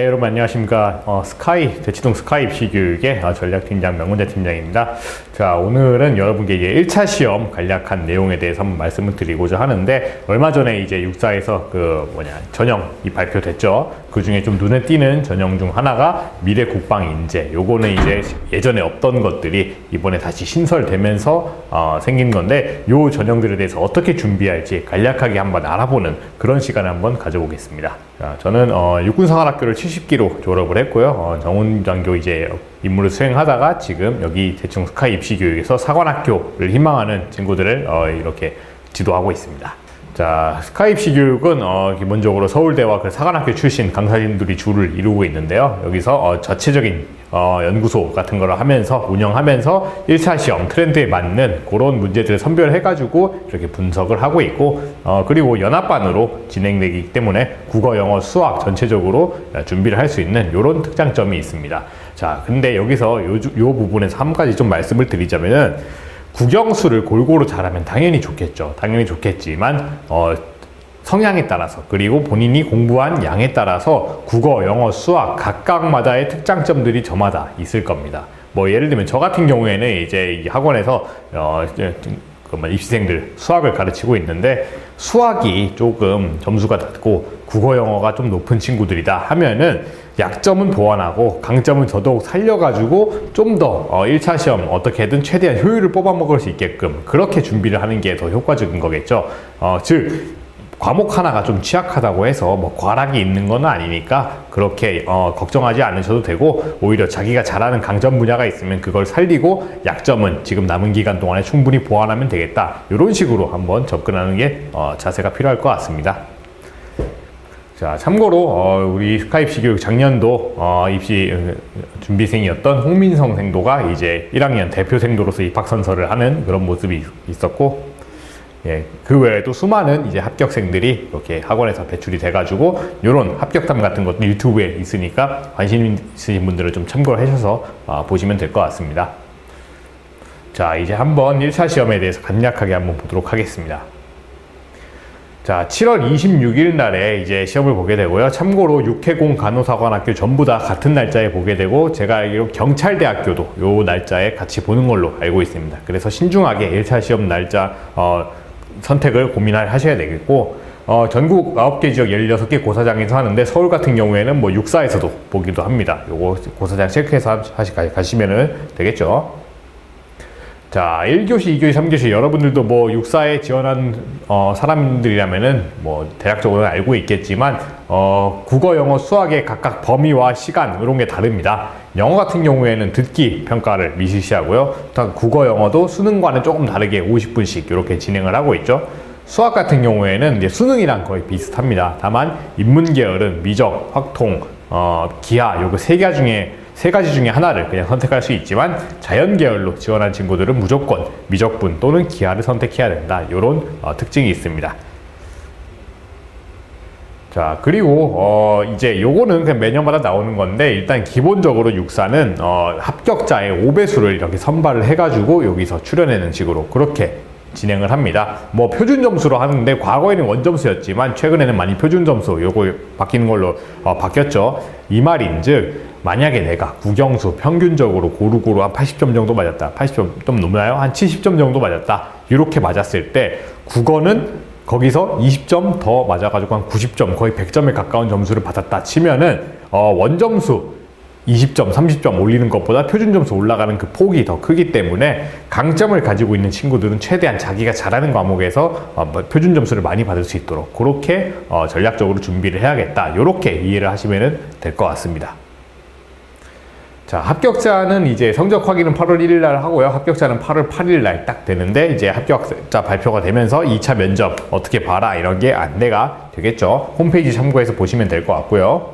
네, 여러분 안녕하십니까. 어, 스카이, 대치동 스카이 입시 교육의 어, 전략팀장 명문대 팀장입니다. 자, 오늘은 여러분께 이제 1차 시험 간략한 내용에 대해서 한번 말씀을 드리고자 하는데, 얼마 전에 이제 육사에서 그 뭐냐, 전형이 발표됐죠. 그 중에 좀 눈에 띄는 전형 중 하나가 미래 국방 인재. 요거는 이제 예전에 없던 것들이 이번에 다시 신설되면서 어, 생긴 건데, 요 전형들에 대해서 어떻게 준비할지 간략하게 한번 알아보는 그런 시간을 한번 가져보겠습니다. 자, 저는 어, 육군사관학교를 70기로 졸업을 했고요. 어, 정훈 장교 이제 임무를 수행하다가 지금 여기 대충 스카이 입시 교육에서 사관학교를 희망하는 친구들을 어, 이렇게 지도하고 있습니다. 자, 스카이 입시 교육은 어, 기본적으로 서울대와 그 사관학교 출신 강사님들이 주를 이루고 있는데요. 여기서 어, 전체적인 어, 연구소 같은 거를 하면서 운영하면서 1차 시험 트렌드에 맞는 그런 문제들을 선별해가지고 이렇게 분석을 하고 있고 어, 그리고 연합반으로 진행되기 때문에 국어, 영어, 수학 전체적으로 준비를 할 수 있는 이런 특장점이 있습니다. 자, 근데 여기서 요, 주- 요 부분에서 한 가지 좀 말씀을 드리자면은 국영수를 골고루 잘하면 당연히 좋겠죠. 당연히 좋겠지만 어, 성향에 따라서 그리고 본인이 공부한 양에 따라서 국어, 영어, 수학 각각마다의 특장점들이 저마다 있을 겁니다. 뭐 예를 들면 저 같은 경우에는 이제 이 학원에서 어, 그뭐 입시생들 수학을 가르치고 있는데 수학이 조금 점수가 낮고 국어, 영어가 좀 높은 친구들이다 하면은 약점은 보완하고 강점은 더더욱 살려가지고 좀더 어, 1차 시험 어떻게든 최대한 효율을 뽑아먹을 수 있게끔 그렇게 준비를 하는 게 더 효과적인 거겠죠. 어, 즉 과목 하나가 좀 취약하다고 해서 뭐 과락이 있는 건 아니니까 그렇게 어, 걱정하지 않으셔도 되고 오히려 자기가 잘하는 강점 분야가 있으면 그걸 살리고 약점은 지금 남은 기간 동안에 충분히 보완하면 되겠다 이런 식으로 한번 접근하는 게 어, 자세가 필요할 것 같습니다. 자, 참고로 어, 우리 스카 입시 교육 작년도 어, 입시 어, 준비생이었던 홍민성 생도가 이제 1학년 대표 생도로서 입학 선서를 하는 그런 모습이 있었고 예, 그 외에도 수많은 이제 합격생들이 이렇게 학원에서 배출이 돼가지고 이런 합격담 같은 것도 유튜브에 있으니까 관심 있으신 분들은 좀 참고를 하셔서 어, 보시면 될 것 같습니다. 자, 이제 한번 1차 시험에 대해서 간략하게 한번 보도록 하겠습니다. 자, 7월 26일 날에 이제 시험을 보게 되고요. 참고로 육해공 간호사관학교 전부 다 같은 날짜에 보게 되고 제가 알기로 경찰대학교도 요 날짜에 같이 보는 걸로 알고 있습니다. 그래서 신중하게 1차 시험 날짜 어, 선택을 고민을 하셔야 되겠고 어, 전국 9개 지역 16개 고사장에서 하는데 서울 같은 경우에는 뭐 육사에서도 보기도 합니다. 요거 고사장 체크해서 하시, 가시면은 되겠죠. 자, 1교시, 2교시, 3교시 여러분들도 뭐 육사에 지원한 어, 사람들이라면은 뭐 대략적으로 알고 있겠지만 어, 국어, 영어, 수학의 각각 범위와 시간 이런 게 다릅니다. 영어 같은 경우에는 듣기 평가를 미시시하고요. 또 국어, 영어도 수능과는 조금 다르게 50분씩 이렇게 진행을 하고 있죠. 수학 같은 경우에는 이제 수능이랑 거의 비슷합니다. 다만 인문 계열은 미적, 확통, 어, 기하 요거 세 개 중에 세 가지 중에 하나를 그냥 선택할 수 있지만 자연 계열로 지원한 친구들은 무조건 미적분 또는 기하를 선택해야 된다. 이런 특징이 있습니다. 자 그리고 어 이제 요거는 그냥 매년마다 나오는 건데 일단 기본적으로 육사는 어 합격자의 5배수를 이렇게 선발을 해가지고 여기서 출연하는 식으로 그렇게 진행을 합니다. 뭐 표준 점수로 하는데 과거에는 원점수였지만 최근에는 많이 표준 점수 요거 바뀌는 걸로 어, 바뀌었죠. 이 말인즉 만약에 내가 국영수 평균적으로 고루고루 한 80점 정도 맞았다. 80점 좀 넘나요? 한 70점 정도 맞았다. 이렇게 맞았을 때 국어는 거기서 20점 더 맞아가지고 한 90점 거의 100점에 가까운 점수를 받았다 치면은 어, 원점수 20점, 30점 올리는 것보다 표준 점수 올라가는 그 폭이 더 크기 때문에 강점을 가지고 있는 친구들은 최대한 자기가 잘하는 과목에서 어, 뭐 표준 점수를 많이 받을 수 있도록 그렇게 어, 전략적으로 준비를 해야겠다. 이렇게 이해를 하시면 될 것 같습니다. 자, 합격자는 이제 성적 확인은 8월 1일 날 하고요. 합격자는 8월 8일 날 딱 되는데 이제 합격자 발표가 되면서 2차 면접 어떻게 봐라 이런 게 안내가 되겠죠. 홈페이지 참고해서 보시면 될 것 같고요.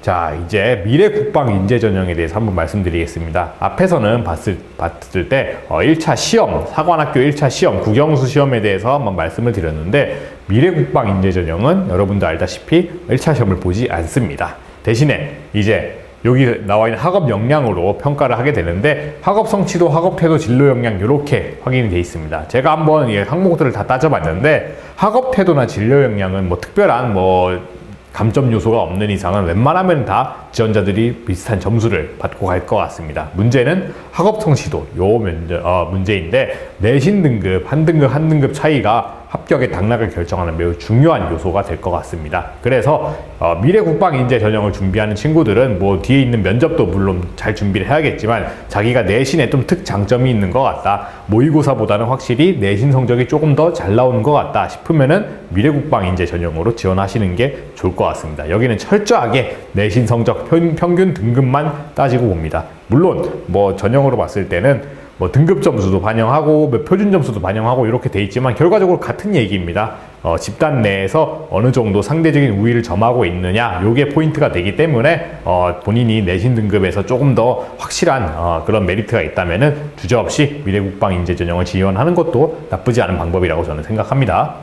자, 이제 미래 국방 인재 전형에 대해서 한번 말씀드리겠습니다. 앞에서는 봤을, 봤을 때, 어, 1차 시험, 사관학교 1차 시험, 국영수 시험에 대해서 한번 말씀을 드렸는데, 미래 국방 인재 전형은 여러분도 알다시피 1차 시험을 보지 않습니다. 대신에 이제 여기 나와 있는 학업 역량으로 평가를 하게 되는데 학업 성취도, 학업 태도, 진로 역량 이렇게 확인이 돼 있습니다. 제가 한번 이 항목들을 다 따져봤는데 학업 태도나 진로 역량은 뭐 특별한 뭐 감점 요소가 없는 이상은 웬만하면 다 지원자들이 비슷한 점수를 받고 갈 것 같습니다. 문제는 학업 성취도 요 문제, 어, 문제인데 내신 등급 한 등급 한 등급 차이가 합격의 당락을 결정하는 매우 중요한 요소가 될 것 같습니다. 그래서 어, 미래 국방 인재 전형을 준비하는 친구들은 뭐 뒤에 있는 면접도 물론 잘 준비를 해야겠지만 자기가 내신에 좀 특장점이 있는 것 같다. 모의고사보다는 확실히 내신 성적이 조금 더 잘 나오는 것 같다 싶으면은 미래 국방 인재 전형으로 지원하시는 게 좋을 것 같습니다. 여기는 철저하게 내신 성적 평, 평균 등급만 따지고 봅니다. 물론 뭐 전형으로 봤을 때는 뭐 등급 점수도 반영하고 뭐 표준 점수도 반영하고 이렇게 돼 있지만 결과적으로 같은 얘기입니다. 어, 집단 내에서 어느 정도 상대적인 우위를 점하고 있느냐 요게 포인트가 되기 때문에 어, 본인이 내신 등급에서 조금 더 확실한 어, 그런 메리트가 있다면은 주저없이 미래국방 인재 전형을 지원하는 것도 나쁘지 않은 방법이라고 저는 생각합니다.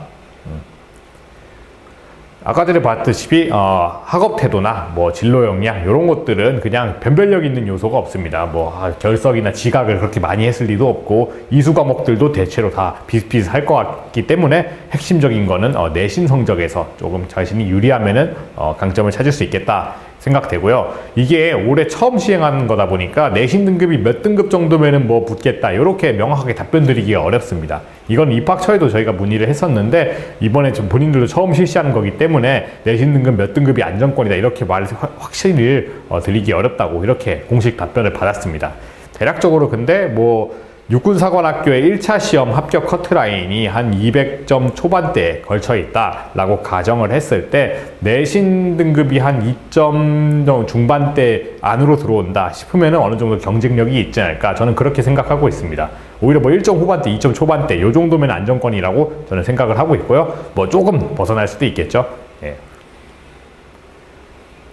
아까 전에 봤듯이 어, 학업 태도나 뭐 진로 역량 이런 것들은 그냥 변별력 있는 요소가 없습니다. 뭐 아, 결석이나 지각을 그렇게 많이 했을 리도 없고 이수 과목들도 대체로 다 비슷비슷할 것 같기 때문에 핵심적인 거는 어, 내신 성적에서 조금 자신이 유리하면은 어, 강점을 찾을 수 있겠다. 생각되고요. 이게 올해 처음 시행하는 거다 보니까 내신 등급이 몇 등급 정도면은 뭐 붙겠다. 이렇게 명확하게 답변 드리기가 어렵습니다. 이건 입학처에도 저희가 문의를 했었는데 이번에 좀 본인들도 처음 실시하는 거기 때문에 내신 등급 몇 등급이 안정권이다. 이렇게 말을 확- 확실히 어, 드리기 어렵다고 이렇게 공식 답변을 받았습니다. 대략적으로 근데 뭐 육군사관학교의 1차 시험 합격 커트라인이 한 200점 초반대에 걸쳐 있다라고 가정을 했을 때 내신 등급이 한 2점 중반대 안으로 들어온다 싶으면 어느 정도 경쟁력이 있지 않을까 저는 그렇게 생각하고 있습니다. 오히려 뭐 1점 후반대, 2점 초반대 요 정도면 안정권이라고 저는 생각을 하고 있고요. 뭐 조금 벗어날 수도 있겠죠. 예.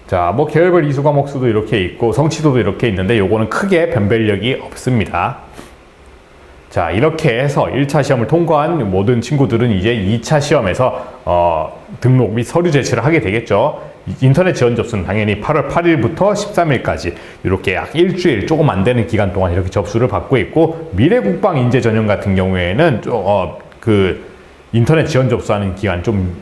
자, 뭐 계열별 이수 과목 수도 이렇게 있고 성취도도 이렇게 있는데 요거는 크게 변별력이 없습니다. 자, 이렇게 해서 1차 시험을 통과한 모든 친구들은 이제 2차 시험에서 어, 등록 및 서류 제출을 하게 되겠죠. 이- 인터넷 지원 접수는 당연히 8월 8일부터 13일까지 이렇게 약 일주일 조금 안 되는 기간 동안 이렇게 접수를 받고 있고 미래 국방 인재 전형 같은 경우에는 좀, 어, 그 인터넷 지원 접수하는 기간 좀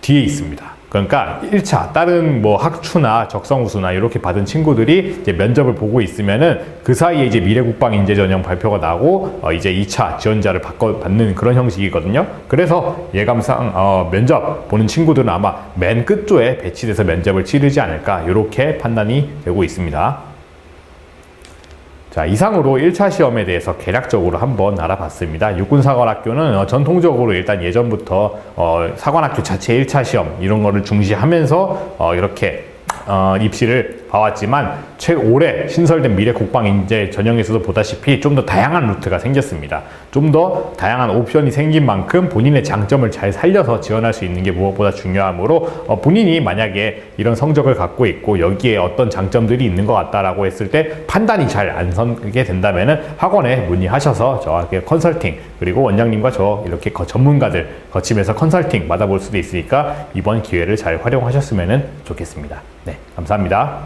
뒤에 있습니다. 그러니까 1차 다른 뭐 학추나 적성우수나 이렇게 받은 친구들이 이제 면접을 보고 있으면은 그 사이에 이제 미래국방 인재 전형 발표가 나고 어 이제 2차 지원자를 바꿔 받는 그런 형식이거든요. 그래서 예감상 어 면접 보는 친구들은 아마 맨 끝조에 배치돼서 면접을 치르지 않을까 이렇게 판단이 되고 있습니다. 자, 이상으로 1차 시험에 대해서 개략적으로 한번 알아봤습니다. 육군사관학교는 어, 전통적으로 일단 예전부터 어, 사관학교 자체 1차 시험 이런 거를 중시하면서 어, 이렇게 어, 입시를 봐왔지만 최 올해 신설된 미래 국방 인재 전형에서도 보다시피 좀 더 다양한 루트가 생겼습니다. 좀 더 다양한 옵션이 생긴 만큼 본인의 장점을 잘 살려서 지원할 수 있는 게 무엇보다 중요하므로 어, 본인이 만약에 이런 성적을 갖고 있고 여기에 어떤 장점들이 있는 것 같다라고 했을 때 판단이 잘 안 서게 된다면은 학원에 문의하셔서 저에게 컨설팅 그리고 원장님과 저 이렇게 거- 전문가들 거치면서 컨설팅 받아볼 수도 있으니까 이번 기회를 잘 활용하셨으면 좋겠습니다. 네, 감사합니다.